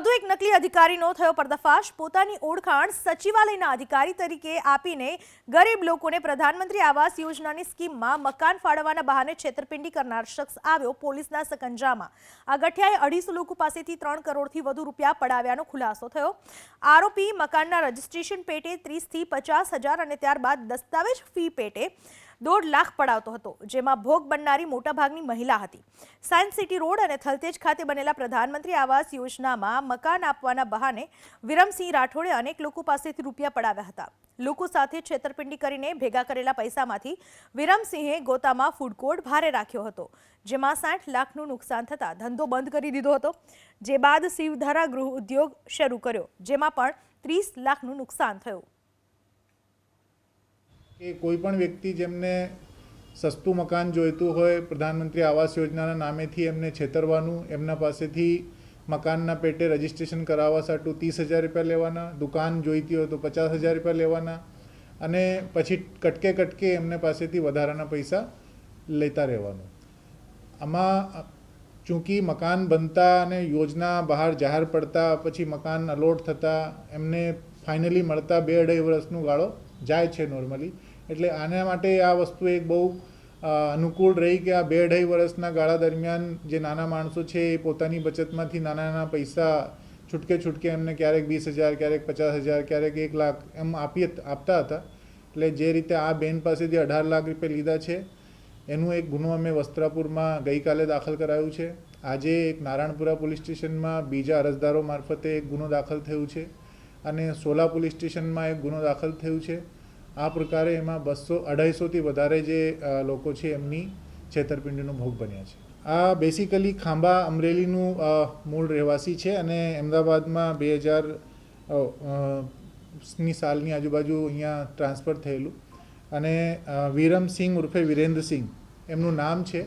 વધુ એક નકલી અધિકારીનો થયો પર્દાફાશ. પોતાની ઓળખાણ સચિવાલયના અધિકારી તરીકે આપીને ગરીબ લોકોને પ્રધાનમંત્રી આવાસ યોજનાની સ્કીમમાં મકાન ફાળવવાના બહાને છેતરપિંડી કરનાર શખ્સ આવ્યો પોલીસના સકંજામાં. આ ગઠિયાએ અઢીસો લોકો પાસેથી ત્રણ કરોડથી વધુ રૂપિયા પડાવ્યાનો ખુલાસો થયો. આરોપી મકાનના રજિસ્ટ્રેશન પેટે ત્રીસથી પચાસ હજાર અને ત્યારબાદ દસ્તાવેજ ફી પેટે દોઢ લાખ પડાવતો હતો, જેમાં ભોગ બનનારી મોટાભાગની મહિલા હતી. સાયન્સ સિટી રોડ અને થલતેજ ખાતે બનેલા પ્રધાનમંત્રી આવાસ યોજનામાં મકાન આપવાના બહાને વિરમસિંહ રાઠોડે અનેક લોકો પાસેથી રૂપિયા પડાવ્યા હતા. લોકો સાથે છેતરપિંડી કરીને ભેગા કરેલા પૈસામાંથી વિરમસિંહે ગોતામાં ફૂડ કોર્ટ ભારે રાખ્યો હતો, જેમાં સાઠ લાખનું નુકસાન થતાં ધંધો બંધ કરી દીધો હતો. જે બાદ શિવધારા ગૃહ ઉદ્યોગ શરૂ કર્યો, જેમાં પણ ત્રીસ લાખનું નુકસાન થયું. કે કોઈ પણ વ્યક્તિ જેમને સસ્તું મકાન જોઈતું હોય, પ્રધાનમંત્રી આવાસ યોજનાના નામેથી એમને છેતરવાનું, એમના પાસેથી મકાનના પેટે રજિસ્ટ્રેશન કરાવવા સાટું ત્રીસ હજાર રૂપિયા લેવાના, દુકાન જોઈતી હોય તો પચાસ હજાર રૂપિયા લેવાના અને પછી કટકે કટકે એમને પાસેથી વધારાના પૈસા લેતા રહેવાનું. આમાં ચૂંકી મકાન બનતા અને યોજના બહાર જાહેર પડતા, પછી મકાન અલોટ થતાં, એમને ફાઇનલી મળતા બે અઢાઈ વર્ષનું ગાળો જાય છે નોર્મલી એટલે આના માટે આ વસ્તુ એક બહુ અનુકૂળ રહી કે આ બે અઢાઈ વર્ષના ગાળા દરમિયાન જે નાના માણસો છે એ પોતાની બચતમાંથી નાના નાના પૈસા છૂટકે છૂટકે એમને ક્યારેક વીસ હજાર, ક્યારેક પચાસ હજાર, ક્યારેક એક લાખ એમ આપી આપતા હતા. એટલે જે રીતે આ બેન પાસેથી અઢાર લાખ રૂપિયા લીધા છે, એનું એક ગુનો અમે વસ્ત્રાપુરમાં ગઈકાલે દાખલ કરાયું છે. આજે એક નારાયણપુરા પોલીસ સ્ટેશનમાં બીજા અરજદારો મારફતે એક ગુનો દાખલ થયું છે અને સોલા પોલીસ સ્ટેશનમાં એક ગુનો દાખલ થયું છે. આ પ્રકારે એમાં બસો અઢાઈસોથી વધારે જે લોકો છે એમની છેતરપિંડીનો ભોગ બન્યા છે. આ બેસિકલી ખાંભા અમરેલીનું મૂળ રહેવાસી છે અને અમદાવાદમાં બે હજારની સાલની આજુબાજુ અહીંયા ટ્રાન્સફર થયેલું. અને વિરમસિંહ ઉર્ફે વિરેન્દ્રસિંહ એમનું નામ છે.